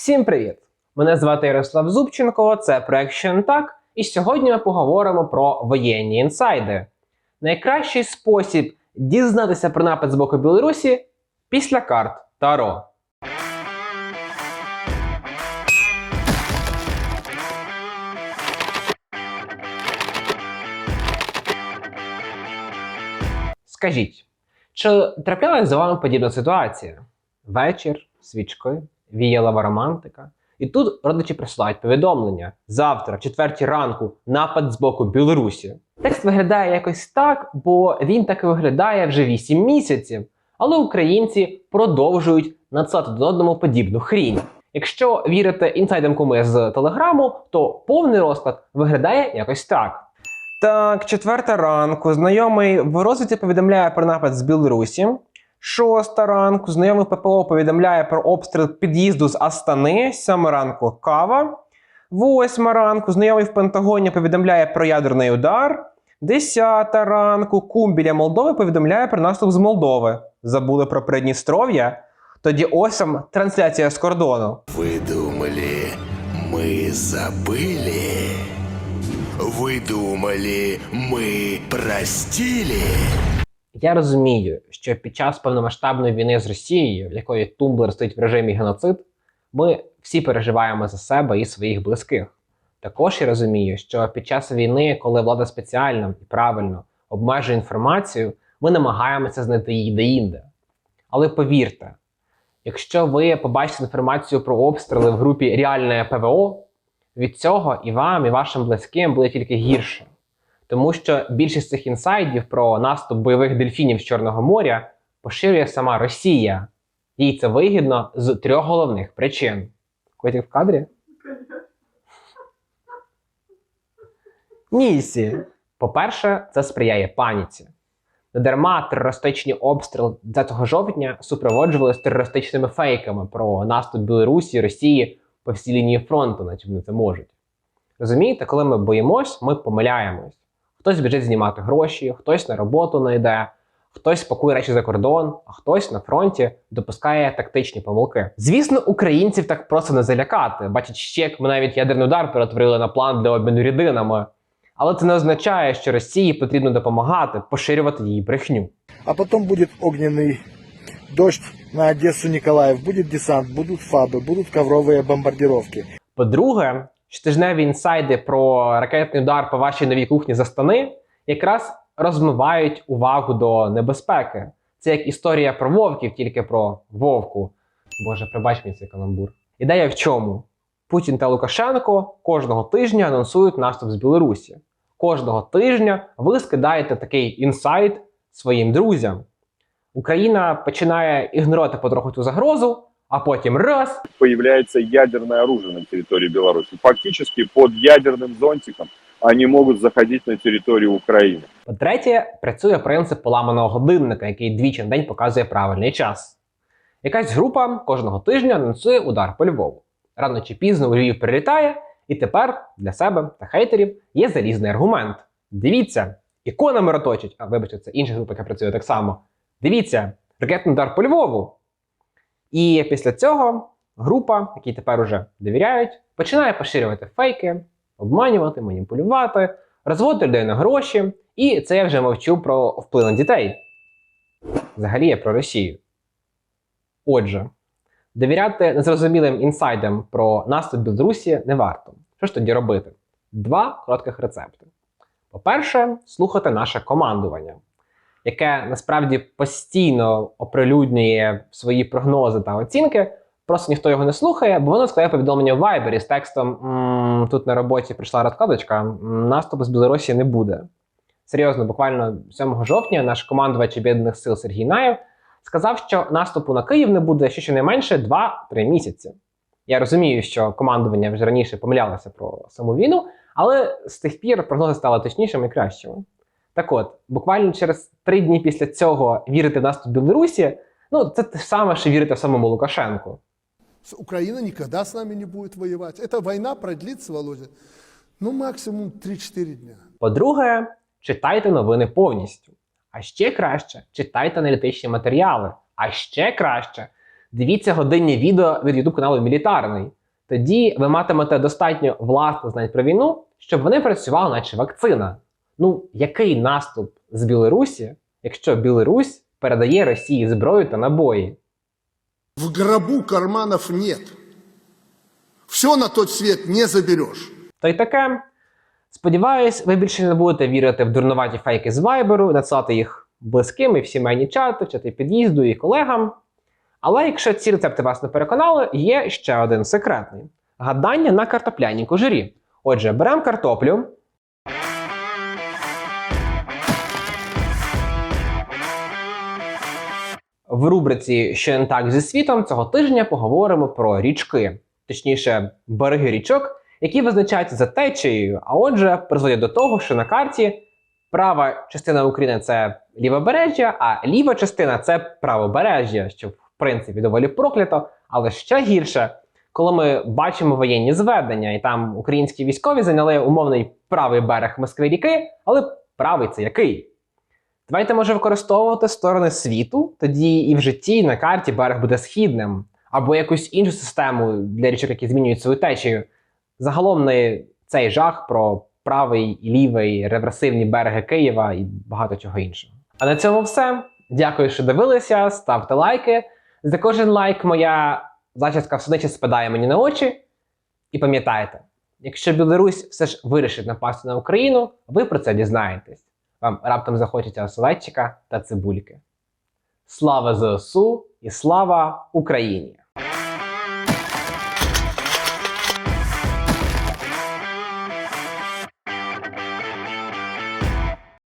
Всім привіт! Мене звати Ярослав Зубченко, це проект «Що так, і сьогодні ми поговоримо про воєнні інсайди. Найкращий спосіб дізнатися про напад з боку Білорусі після карт Таро. Скажіть, чи траплялась з вами подібна ситуація? Вечір, свічки, віялова романтика. І тут родичі присилають повідомлення: завтра, в четвертій ранку, напад з боку Білорусі. Текст виглядає якось так, бо він так і виглядає вже 8 місяців. Але українці продовжують надсилати до одному подібну хрінь. Якщо вірити інсайдам куми з телеграму, то повний розклад виглядає якось так. Так, четверта ранку. Знайомий в розвідці повідомляє про напад з Білорусі. Шоста ранку. Знайомий в ППО повідомляє про обстріл під'їзду з Астани. Сьома ранку кава. Восьма ранку. Знайомий в Пентагоні повідомляє про ядерний удар. Десята ранку. Кум біля Молдови повідомляє про наступ з Молдови. Забули про Придністров'я? Тоді ось вам трансляція з кордону. Вы думали, мы забыли? Вы думали, мы простили? Я розумію, що під час повномасштабної війни з Росією, в якої Тумблер стоїть в режимі геноцид, ми всі переживаємо за себе і своїх близьких. Також я розумію, що під час війни, коли влада спеціально і правильно обмежує інформацію, ми намагаємося знайти її деінде. Але повірте, якщо ви побачите інформацію про обстріли в групі реальне ПВО, від цього і вам, і вашим близьким буде тільки гірше. Тому що більшість цих інсайдів про наступ бойових дельфінів з Чорного моря поширює сама Росія. Їй це вигідно з трьох головних причин. Котик в кадрі? Нісі. По-перше, це сприяє паніці. Недарма терористичні обстріли 10 жовтня супроводжувалися терористичними фейками про наступ Білорусі, Росії по всій лінії фронту, наче вони це можуть. Розумієте, коли ми боїмось, ми помиляємось. Хтось біжить знімати гроші, хтось на роботу не йде, хтось пакує речі за кордон, а хтось на фронті допускає тактичні помилки. Звісно, українців так просто не залякати. Бачать ще, як ми навіть ядерний удар перетворили на план для обміну рідинами. Але це не означає, що Росії потрібно допомагати поширювати її брехню. А потом будет огненный дождь на Одессу Николаев, будет десант, будут фабы, будут ковровые бомбардировки. По-друге, щотижневі інсайди про ракетний удар по вашій новій кухні за стани якраз розмивають увагу до небезпеки. Це як історія про вовків, тільки про вовку. Боже, пробач мені цей каламбур. Ідея в чому? Путін та Лукашенко кожного тижня анонсують наступ з Білорусі. Кожного тижня ви скидаєте такий інсайт своїм друзям. Україна починає ігнорувати потроху цю загрозу, а потім раз появляется ядерное оружие на территории Беларуси. Фактически под ядерным зонтиком они могут заходить на территорию Украины. По-третє, працює принцип поламаного годинника, який двічі на день показує правильний час. Якась група кожного тижня анонсує удар по Львову. Рано чи пізно у Львів прилітає, і тепер для себе та хейтерів є залізний аргумент. Дивіться, ікона мироточить, а вибачте, це інша група, яка працює так само. Дивіться, ракетний удар по Львову. І після цього група, якій тепер уже довіряють, починає поширювати фейки, обманювати, маніпулювати, розводити людей на гроші. І це я вже мовчу про вплив на дітей. Взагалі я про Росію. Отже, довіряти незрозумілим інсайдам про наступ Білорусі не варто. Що ж тоді робити? Два коротких рецепти. По-перше, слухати наше командування, яке насправді постійно оприлюднює свої прогнози та оцінки. Просто ніхто його не слухає, бо воно складає повідомлення в Viber з текстом «М, тут на роботі прийшла розкладочка, наступу з Білорусі не буде. Серйозно, буквально 7 жовтня наш командувач об'єднаних сил Сергій Наєв сказав, що наступу на Київ не буде ще щонайменше 2-3 місяці. Я розумію, що командування вже раніше помилялося про саму війну, але з тих пір прогнози стали точнішими і кращими. Так от, буквально через три дні після цього вірити в наступ Білорусі, ну це те саме, що вірити в самому Лукашенку. Украина никогда с нами не будет воевать. Эта война продлится, Володя, ну максимум 3-4 дня. По-друге, читайте новини повністю. А ще краще читайте аналітичні матеріали. А ще краще дивіться годинні відео від YouTube каналу Мілітарний. Тоді ви матимете достатньо власних знань про війну, щоб вони працювали, наче вакцина. Ну, який наступ з Білорусі, якщо Білорусь передає Росії зброю та набої? В гробу карманов нет. Все на тот свет не заберешь. То й таке. Сподіваюсь, ви більше не будете вірити в дурнуваті фейки з Вайберу, надсилати їх близьким і в сімейні чати, чати під'їзду і колегам. Але якщо ці рецепти вас не переконали, є ще один секретний: гадання на картопляній кожурі. Отже, беремо картоплю. В рубриці Що не так зі світом цього тижня поговоримо про річки, точніше, береги річок, які визначаються за течією, а отже, призводять до того, що на карті права частина України це лівобережжя, а ліва частина це правобережжя, що в принципі доволі проклято, але ще гірше, коли ми бачимо воєнні зведення, і там українські військові зайняли умовний правий берег Москви ріки, але правий це який? Давайте може використовувати сторони світу, тоді і в житті, і на карті берег буде східним, або якусь іншу систему для річок, які змінюють свою течію. Загалом не цей жах про правий і лівий реверсивні береги Києва і багато чого іншого. А на цьому все. Дякую, що дивилися. Ставте лайки. За кожен лайк моя зачіска в судичі спадає мені на очі. І пам'ятайте, якщо Білорусь все ж вирішить напасти на Україну, ви про це дізнаєтесь. Вам раптом захочеться оселедчика та цибульки. Слава ЗСУ і слава Україні!